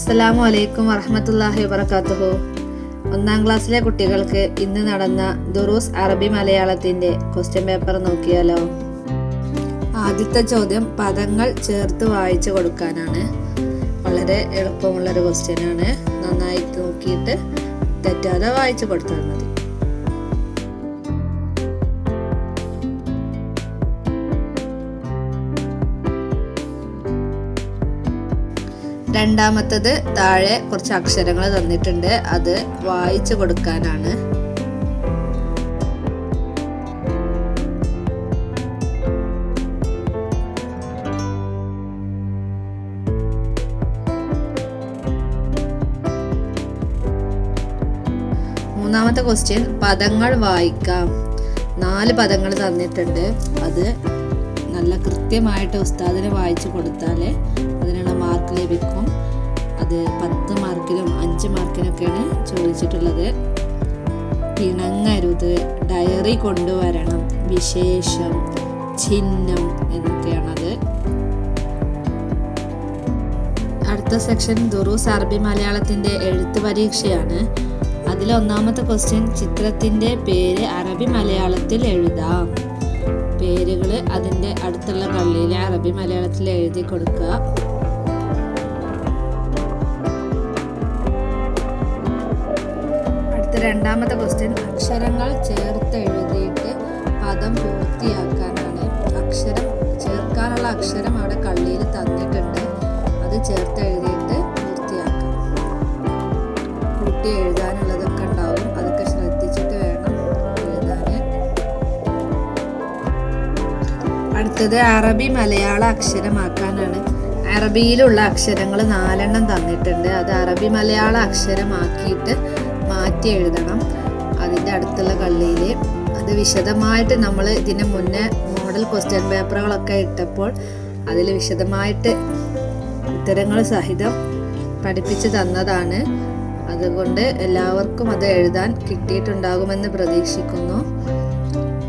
അസ്സലാമു അലൈക്കും വറഹമത്തല്ലാഹി വബർക്കാത്തുഹു ഒന്നാം ക്ലാസ്സിലെ കുട്ടികൾക്ക് ഇന്ന് നടന്ന ദുറൂസ് അറബി മലയാളത്തിന്റെ ക്വസ്റ്റ്യൻ പേപ്പർ നോക്കിയാലോ? ആദ്യത്തെ ചോദ്യം പദങ്ങൾ ചേർത്ത് വായിച്ചു കൊടുക്കാനാണ്. വളരെ എളുപ്പമുള്ളൊരു ക്വസ്റ്റ്യൻ ആണ് നന്നായി നോക്കിയിട്ട് തെറ്റാതെ വായിച്ചു കൊടുത്താൽ മതി. രണ്ടാമത്തത് താഴെ കുറച്ച് അക്ഷരങ്ങൾ തന്നിട്ടുണ്ട്. അത് വായിച്ചു കൊടുക്കാനാണ്. മൂന്നാമത്തെ ക്വസ്റ്റ്യൻ പദങ്ങൾ വായിക്കാം. നാല് പദങ്ങൾ തന്നിട്ടുണ്ട്. അത് നല്ല കൃത്യമായിട്ട് ഉസ്താദിന് വായിച്ചു കൊടുത്താൽ അതിനുള്ള മാർക്ക് ലഭിക്കും അത് പത്ത് മാർക്കിലും അഞ്ച് മാർക്കിനൊക്കെയാണ് ചോദിച്ചിട്ടുള്ളത്. പിണങ്ങരുത് ഡയറി കൊണ്ടുവരണം വിശേഷം ചിഹ്നം എന്നൊക്കെയാണത്. അടുത്ത സെക്ഷൻ ദുറൂസ് അറബി മലയാളത്തിന്റെ എഴുത്ത് പരീക്ഷയാണ്. അതിൽ ഒന്നാമത്തെ ക്വസ്റ്റ്യൻ ചിത്രത്തിന്റെ പേര് അറബി മലയാളത്തിൽ എഴുതാം. പേരുകൾ അതിന്റെ അടുത്തുള്ള കള്ളിയിൽ അറബി മലയാളത്തിൽ എഴുതി കൊടുക്കുക. രണ്ടാമത്തെ ക്വസ്റ്റ്യൻ അക്ഷരങ്ങൾ ചേർത്ത് എഴുതിയിട്ട് പദം പൂർത്തിയാക്കാനാണ്. അക്ഷരം ചേർക്കാനുള്ള അക്ഷരം അവിടെ കള്ളിയിൽ തന്നിട്ടുണ്ട്. അത് ചേർത്ത് എഴുതിയിട്ട് പൂർത്തിയാക്കാം. കൂട്ടി എഴുതാനുള്ളതൊക്കെ ഉണ്ടാവും. അതൊക്കെ ശ്രദ്ധിച്ചിട്ട് വേണം എഴുതാൻ അടുത്തത് അറബി മലയാള അക്ഷരമാക്കാനാണ്. അറബിയിലുള്ള അക്ഷരങ്ങൾ നാലെണ്ണം തന്നിട്ടുണ്ട്. അത് അറബി മലയാള അക്ഷരമാക്കിയിട്ട് മാറ്റി എഴുതണം. അതിന്റെ അടുത്തുള്ള കള്ളിയിൽ. അത് വിശദമായിട്ട് നമ്മൾ ഇതിന് മുന്നേ മോഡൽ ക്വസ്റ്റ്യൻ പേപ്പറുകളൊക്കെ ഇട്ടപ്പോൾ അതിൽ വിശദമായിട്ട് ഉത്തരങ്ങൾ സഹിതം പഠിപ്പിച്ചു തന്നതാണ്. അതുകൊണ്ട് എല്ലാവർക്കും അത് എഴുതാൻ കിട്ടിയിട്ടുണ്ടാകുമെന്ന് പ്രതീക്ഷിക്കുന്നു.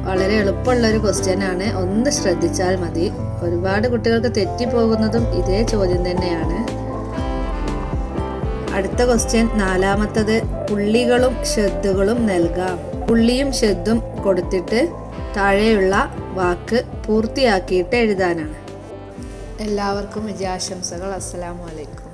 വളരെ എളുപ്പമുള്ളൊരു ക്വസ്റ്റ്യൻ ആണ്. ഒന്ന് ശ്രദ്ധിച്ചാൽ മതി. ഒരുപാട് കുട്ടികൾക്ക് തെറ്റിപ്പോകുന്നതും ഇതേ ചോദ്യം തന്നെയാണ്. അടുത്ത ക്വസ്റ്റ്യൻ നാലാമത്തത് പുള്ളികളും ഷെദ്ദുകളും നൽകാം. പുള്ളിയും ഷെദ്ദും കൊടുത്തിട്ട് താഴെയുള്ള വാക്ക് പൂർത്തിയാക്കിയിട്ട് എഴുതാനാണ്. എല്ലാവർക്കും വിജയാശംസകൾ. അസ്സലാമു അലൈക്കും.